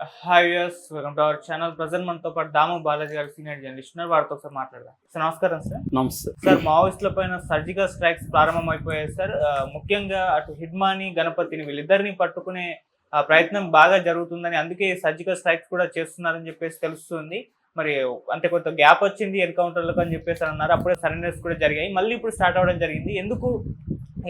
Hi yes welcome to our channel. Present మనతో పాటు దాము బాలాజీ గారు సీనియర్ జర్నలిస్ట్ ఉన్నారు. వారితో ఒకసారి మాట్లాడదాం. సార్ నమస్కారం సార్. నమస్తే. సార్ మావోయిస్టుల పైన సర్జికల్ స్ట్రైక్స్ ప్రారంభమైపోయాయి సార్. ఆ, ముఖ్యంగా అటు హిడ్మాని గణపతిని వీళ్ళిద్దరిని పట్టుకునే ఆ, ప్రయత్నం బాగా జరుగుతుందని అందుకే సర్జికల్ స్ట్రైక్స్ కూడా చేస్తున్నారని చెప్పేసి తెలుస్తుంది. మరి అంటే కొంత గ్యాప్ వచ్చింది ఎన్కౌంటర్లకు అని చెప్పేసి అన్నారు. అప్పుడే సరెండర్స్ కూడా జరిగాయి. మళ్ళీ ఇప్పుడు స్టార్ట్ అవ్వడం జరిగింది. ఎందుకు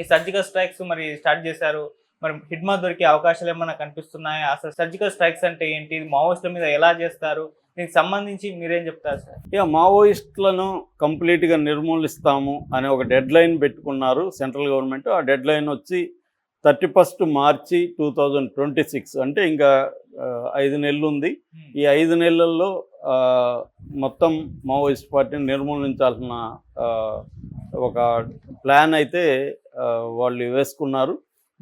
ఈ సర్జికల్ స్ట్రైక్స్ మరి స్టార్ట్ చేశారు? మరి హిడ్మా దొరికే అవకాశాలు ఏమైనా కనిపిస్తున్నాయి? అసలు సర్జికల్ స్ట్రైక్స్ అంటే ఏంటి? మావోయిస్టుల మీద ఎలా చేస్తారు? దీనికి సంబంధించి మీరేం చెప్తారు సార్? ఇక మావోయిస్టులను కంప్లీట్గా నిర్మూలిస్తాము అనే ఒక డెడ్ లైన్ పెట్టుకున్నారు సెంట్రల్ గవర్నమెంట్ ఆ డెడ్ లైన్ వచ్చి thirty first March two thousand twenty six అంటే ఇంకా ఐదు నెలలు ఉంది ఈ ఐదు నెలల్లో మొత్తం మావోయిస్ట్ పార్టీని నిర్మూలించాల్సిన ఒక ప్లాన్ అయితే వాళ్ళు వేసుకున్నారు.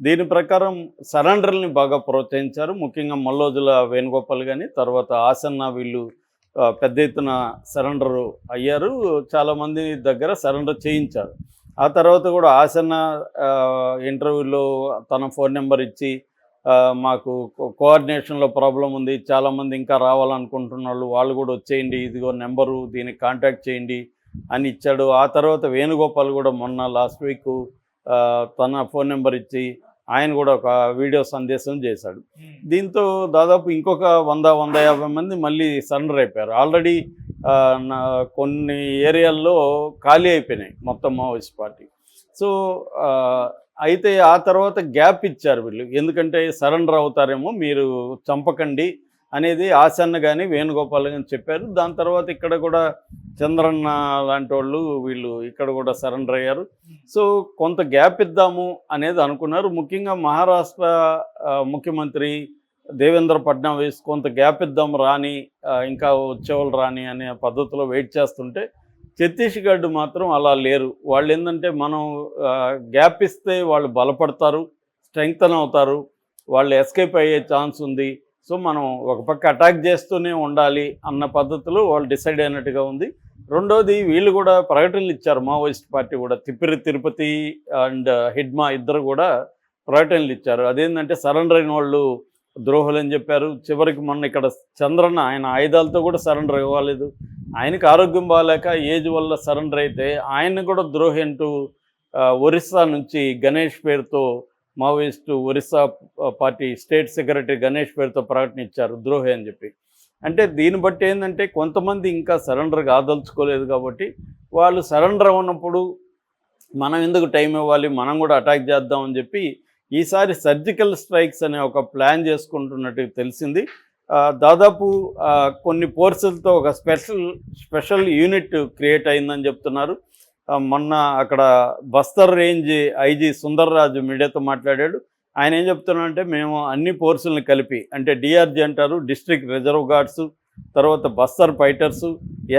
దీని ప్రకారం సరెండర్ని బాగా ప్రోత్సహించారు. ముఖ్యంగా మల్లోజుల వేణుగోపాల్ కానీ తర్వాత ఆసన్న వీళ్ళు పెద్ద ఎత్తున సరెండర్ అయ్యారు. చాలామంది దగ్గర సరెండర్ చేయించారు. ఆ తర్వాత కూడా ఆసన్న ఇంటర్వ్యూలో తన ఫోన్ నెంబర్ ఇచ్చి మాకు కోఆర్డినేషన్లో ప్రాబ్లం ఉంది చాలామంది ఇంకా రావాలనుకుంటున్న వాళ్ళు వాళ్ళు కూడా వచ్చేయండి ఇదిగో నెంబరు దీనికి కాంటాక్ట్ చేయండి అని ఇచ్చాడు. ఆ తర్వాత వేణుగోపాల్ కూడా మొన్న లాస్ట్ వీక్ తన ఫోన్ నెంబర్ ఇచ్చి ఆయన కూడా ఒక వీడియో సందేశం చేశాడు. దీంతో దాదాపు ఇంకొక వంద వంద యాభై మంది మళ్ళీ సరెండర్ అయిపోయారు. ఆల్రెడీ కొన్ని ఏరియాల్లో ఖాళీ అయిపోయినాయి మొత్తం మావోయిస్ట్ పార్టీ. సో అయితే ఆ తర్వాత గ్యాప్ ఇచ్చారు వీళ్ళు. ఎందుకంటే సరెండర్ అవుతారేమో మీరు చంపకండి అనేది ఆసన్న కానీ వేణుగోపాల్ కానీ చెప్పారు. దాని తర్వాత ఇక్కడ కూడా చంద్రన్న లాంటి వాళ్ళు వీళ్ళు ఇక్కడ కూడా సరెండర్ అయ్యారు. సో కొంత గ్యాప్ ఇద్దాము అనేది అనుకున్నారు. ముఖ్యంగా మహారాష్ట్ర ముఖ్యమంత్రి దేవేంద్ర ఫడ్నవీస్ కొంత గ్యాప్ ఇద్దాం రాని ఇంకా వచ్చేవాళ్ళు రాని అనే పద్ధతిలో వెయిట్ చేస్తుంటే ఛత్తీస్గఢ్ మాత్రం అలా లేరు. వాళ్ళు ఏంటంటే మనం గ్యాప్ ఇస్తే వాళ్ళు బలపడతారు స్ట్రెంగ్తన్ అవుతారు వాళ్ళు ఎస్కేప్ అయ్యే ఛాన్స్ ఉంది. సో మనం ఒక పక్క అటాక్ చేస్తూనే ఉండాలి అన్న పద్ధతిలో వాళ్ళు డిసైడ్ అయినట్టుగా ఉంది. రెండోది వీళ్ళు కూడా ప్రకటనలు ఇచ్చారు. మావోయిస్ట్ పార్టీ కూడా తిప్పిరి తిరుపతి అండ్ హిడ్మా ఇద్దరు కూడా ప్రకటనలు ఇచ్చారు. అదేంటంటే సరెండర్ అయిన వాళ్ళు ద్రోహులు అని చెప్పారు. చివరికి మొన్న ఇక్కడ చంద్రన్న ఆయన ఆయుధాలతో కూడా సరెండర్ ఇవ్వలేదు ఆయనకి ఆరోగ్యం బాగాలేక ఏజ్ వల్ల సరెండర్ అయితే ఆయన కూడా ద్రోహి అంటూ ఒరిస్సా నుంచి గణేష్ పేరుతో Maoist Orissa party state secretary Ganesh పేరుతో ప్రకటన ఇచ్చారు ద్రోహి అని చెప్పి. అంటే దీన్ని బట్టి ఏంటంటే కొంతమంది ఇంకా సరెండర్ కాదలుచుకోలేదు కాబట్టి వాళ్ళు సరెండర్ అవ్వనప్పుడు మనం ఎందుకు టైం ఇవ్వాలి మనం కూడా అటాక్ చేద్దాం అని చెప్పి ఈసారి సర్జికల్ స్ట్రైక్స్ అనే ఒక ప్లాన్ చేసుకుంటున్నట్టు తెలిసింది. దాదాపు కొన్ని పోర్సులతో ఒక స్పెషల్ స్పెషల్ యూనిట్ క్రియేట్ అయిందని చెప్తున్నారు. మొన్న అక్కడ బస్తర్ రేంజ్ ఐజీ సుందర్రాజు మీడియాతో మాట్లాడాడు. ఆయన ఏం చెప్తున్నాడంటే మేము అన్ని ఫోర్సులను కలిపి అంటే డిఆర్జీ అంటారు డిస్ట్రిక్ట్ రిజర్వ్ గార్డ్స్ తర్వాత Bastar fighters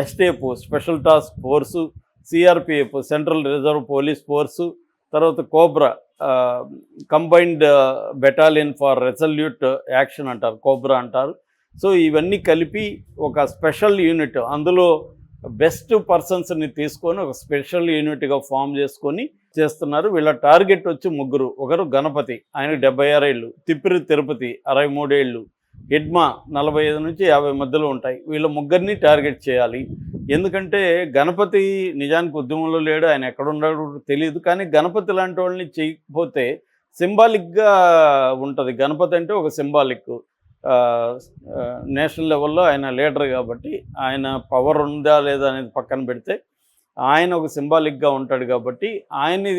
STF special task force CRPF central reserve police force తర్వాత COBRA combined battalion for resolute action అంటారు కోబ్రా అంటారు. సో ఇవన్నీ కలిపి ఒక స్పెషల్ యూనిట్ అందులో బెస్ట్ పర్సన్స్ని తీసుకొని ఒక స్పెషల్ యూనిట్గా ఫామ్ చేసుకొని చేస్తున్నారు. వీళ్ళ టార్గెట్ వచ్చి ముగ్గురు. ఒకరు గణపతి ఆయనకు డెబ్బై ఆరేళ్ళు తిప్పిరి తిరుపతి అరవై మూడేళ్ళు హిడ్మా నలభై ఐదు నుంచి యాభై మధ్యలో ఉంటాయి. వీళ్ళ ముగ్గురిని టార్గెట్ చేయాలి. ఎందుకంటే గణపతి నిజానికి ఉద్యమంలో లేడు ఆయన ఎక్కడున్నాడు తెలియదు కానీ గణపతి లాంటి వాళ్ళని చేయకపోతే సింబాలిక్గా ఉంటుంది. గణపతి అంటే ఒక సింబాలిక్. నేషనల్ లెవెల్లో ఆయన లీడర్ కాబట్టి ఆయన పవర్ ఉందా లేదా అనేది పక్కన పెడితే ఆయన ఒక సింబాలిక్గా ఉంటాడు కాబట్టి ఆయన్ని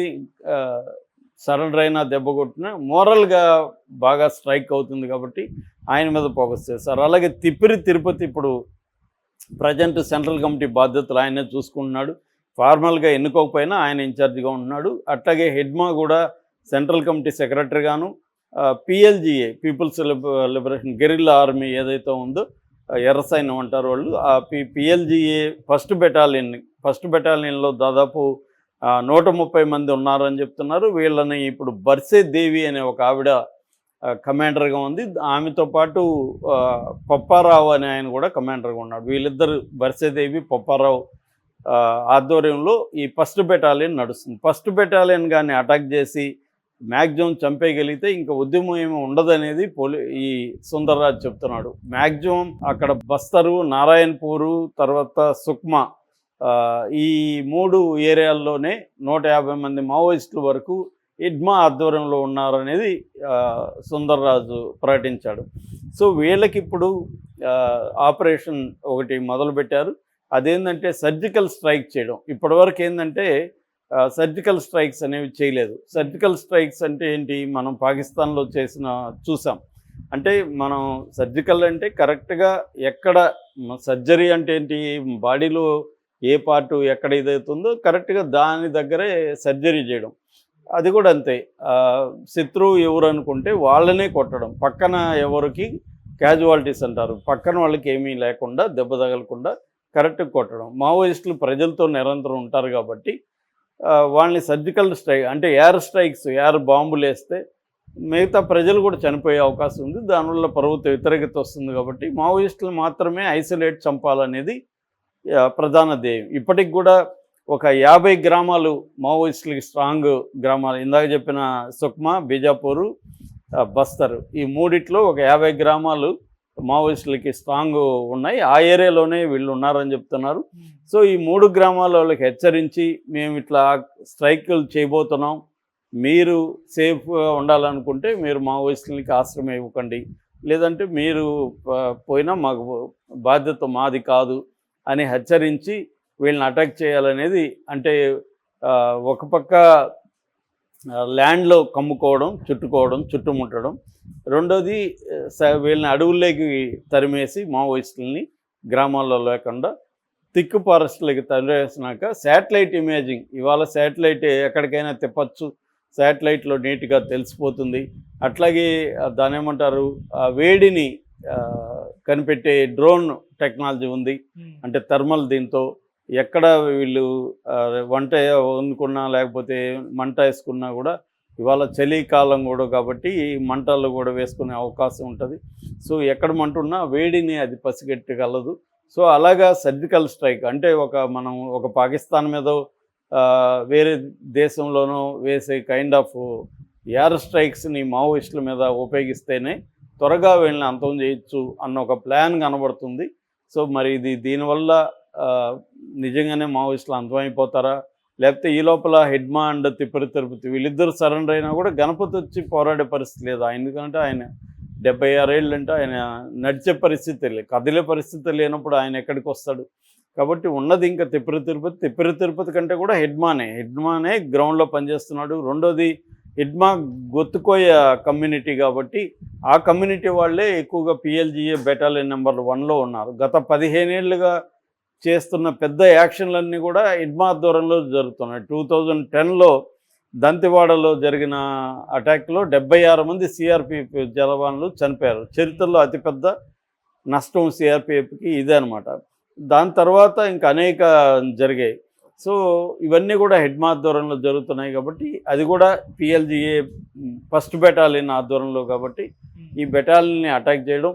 సరెండర్ అయినా దెబ్బ కొట్టినా మోరల్గా బాగా స్ట్రైక్ అవుతుంది కాబట్టి ఆయన మీద ఫోకస్ చేస్తారు. అలాగే తిప్పిరి తిరుపతి ఇప్పుడు ప్రజెంట్ సెంట్రల్ కమిటీ బాధ్యతలు ఆయనే చూసుకుంటున్నాడు. ఫార్మల్గా ఎన్నుకోకపోయినా ఆయన ఇన్ఛార్జిగా ఉన్నాడు అట్లాగే హెడ్మా కూడా central committee సెక్రటరీగాను PLGA peoples liberation guerrilla army ఏదైతే ఉందో ఎర్రసైన్యం అంటారు వాళ్ళు ఆ P PLGA first battalion first బెటాలియన్లో దాదాపు నూట ముప్పై మంది ఉన్నారని చెప్తున్నారు. వీళ్ళని ఇప్పుడు బర్సే దేవి అనే ఒక ఆవిడ కమాండర్గా ఉంది. ఆమెతో పాటు పప్పారావు అనే ఆయన కూడా కమాండర్గా ఉన్నాడు. వీళ్ళిద్దరు బర్సేదేవి పప్పారావు ఆధ్వర్యంలో ఈ ఫస్ట్ బెటాలియన్ నడుస్తుంది. ఫస్ట్ బెటాలియన్ కానీ అటాక్ చేసి మ్యాక్సిమం చంపేయగలిగితే ఇంకా ఉద్యమం ఏమి ఉండదనేది పోలీ ఈ సుందర్రాజ్ చెప్తున్నాడు. మ్యాక్సిమం అక్కడ బస్తరు నారాయణపూరు తర్వాత సుక్మా ఈ మూడు ఏరియాల్లోనే నూట యాభై మంది మావోయిస్టుల వరకు ఇడ్మా ఆధ్వర్యంలో ఉన్నారనేది సుందర్రాజు ప్రకటించాడు. సో వీళ్ళకి ఇప్పుడు ఆపరేషన్ ఒకటి మొదలుపెట్టారు. అదేంటంటే సర్జికల్ స్ట్రైక్ చేయడం. ఇప్పటివరకు ఏంటంటే సర్జికల్ స్ట్రైక్స్ అనేవి చేయలేదు. సర్జికల్ స్ట్రైక్స్ అంటే ఏంటి? మనం పాకిస్తాన్లో చేసిన చూసాం. అంటే మనం సర్జికల్ అంటే కరెక్ట్గా ఎక్కడ సర్జరీ అంటే ఏంటి? బాడీలో ఏ పార్టు ఎక్కడ ఇదవుతుందో కరెక్ట్గా దాని దగ్గరే సర్జరీ చేయడం. అది కూడా అంతే. శత్రువు ఎవరు అనుకుంటే వాళ్ళనే కొట్టడం. పక్కన ఎవరికి? క్యాజువాలిటీస్ అంటారు. పక్కన వాళ్ళకి ఏమీ లేకుండా దెబ్బ తగలకుండా కరెక్ట్గా కొట్టడం. మావోయిస్టులు ప్రజలతో నిరంతరం ఉంటారు కాబట్టి వాళ్ళని సర్జికల్ స్ట్రైక్ అంటే ఎయిర్ స్ట్రైక్స్ ఎయిర్ బాంబులు వేస్తే మిగతా ప్రజలు కూడా చనిపోయే అవకాశం ఉంది. దానివల్ల ప్రభుత్వం వ్యతిరేకత వస్తుంది కాబట్టి మావోయిస్టులు మాత్రమే ఐసోలేట్ చంపాలనేది ప్రధాన ధ్యేయం. ఇప్పటికి కూడా ఒక యాభై గ్రామాలు మావోయిస్టులకి స్ట్రాంగ్ గ్రామాలు. ఇందాక చెప్పిన సుక్మా బీజాపూరు బస్తరు ఈ మూడిట్లో ఒక యాభై గ్రామాలు మావోయిస్టులకి స్ట్రాంగ్ ఉన్నాయి. ఆ ఏరియాలోనే వీళ్ళు ఉన్నారని చెప్తున్నారు. సో ఈ మూడు గ్రామాల వాళ్ళకి హెచ్చరించి మేము ఇట్లా స్ట్రైకులు చేయబోతున్నాం. మీరు సేఫ్గా ఉండాలనుకుంటే మీరు మావోయిస్టులకి ఆశ్రమం ఇవ్వకండి. లేదంటే మీరు పోయినా మాకు బాధ్యత మాది కాదు అని హెచ్చరించి వీళ్ళని అటాక్ చేయాలనేది అంటే ఒక పక్క ల్యాండ్లో కమ్ముకోవడం చుట్టుకోవడం చుట్టుముట్టడం. రెండోది వీళ్ళని అడవుల్లోకి తరిమేసి మావోయిస్టులని గ్రామాల్లో లేకుండా తిక్కు ఫారెస్ట్లకి తరివేసినాక శాటిలైట్ ఇమేజింగ్. ఇవాళ శాటిలైట్ ఎక్కడికైనా తిప్పచ్చు. శాటిలైట్లో నీట్గా తెలిసిపోతుంది. అట్లాగే దాని ఏమంటారు? ఆ వేడిని కనిపెట్టే డ్రోన్ టెక్నాలజీ ఉంది. అంటే థర్మల్ దీంతో ఎక్కడ వీళ్ళు వంట వండుకున్నా లేకపోతే మంట వేసుకున్నా కూడా ఇవాళ చలికాలం కూడా కాబట్టి ఈ మంటలు కూడా వేసుకునే అవకాశం ఉంటుంది. సో ఎక్కడ మంట ఉన్నా వేడిని అది పసిగట్టగలదు. సో అలాగా సర్జికల్ స్ట్రైక్ అంటే ఒక మనం ఒక పాకిస్తాన్ మీద వేరే దేశంలోనూ వేసే కైండ్ ఆఫ్ ఎయిర్ స్ట్రైక్స్ని మావోయిస్టుల మీద ఉపయోగిస్తేనే త్వరగా వీళ్ళని అంతం చేయొచ్చు అన్న ఒక ప్లాన్ కనబడుతుంది. సో మరి ఇది దీనివల్ల నిజంగానే మావోయిస్టులు అంతమైపోతారా? లేకపోతే ఈ లోపల హెడ్మా అండ్ తిప్పరి తిరుపతి వీళ్ళిద్దరు సరెండర్ అయినా కూడా గణపతి వచ్చి పోరాడే పరిస్థితి లేదు. ఎందుకంటే ఆయన డెబ్బై ఆరేళ్ళు అంటే ఆయన నడిచే పరిస్థితి లేదు కదిలే పరిస్థితి లేనప్పుడు ఆయన ఎక్కడికి వస్తాడు? కాబట్టి ఉన్నది ఇంకా తిప్పరి తిరుపతి. తిప్పరి తిరుపతి కంటే కూడా హెడ్మానే హెడ్మానే గ్రౌండ్లో పనిచేస్తున్నాడు. రెండోది హెడ్మా గొత్తుకోయ కమ్యూనిటీ కాబట్టి ఆ కమ్యూనిటీ వాళ్ళే ఎక్కువగా పిఎల్జీఏ బెటాలియన్ నెంబర్ వన్లో ఉన్నారు. గత పదిహేనేళ్ళుగా చేస్తున్న పెద్ద యాక్షన్లన్నీ కూడా ఇడ్మా దూరంలో జరుగుతున్నాయి. టూ థౌజండ్ టెన్లో దంతివాడలో జరిగిన అటాక్లో డెబ్బై ఆరు మంది సిఆర్పిఎఫ్ జలవాన్లు చనిపోయారు. చరిత్రలో అతిపెద్ద నష్టం సిఆర్పిఎఫ్కి ఇదే అనమాట దాని తర్వాత ఇంకా అనేక జరిగాయి. సో ఇవన్నీ కూడా హెడ్మా ఆధ్వర్యంలో జరుగుతున్నాయి కాబట్టి అది కూడా పిఎల్జిఏ ఫస్ట్ బెటాలియన్ ఆధ్వర్యంలో కాబట్టి ఈ బెటాలియన్ని అటాక్ చేయడం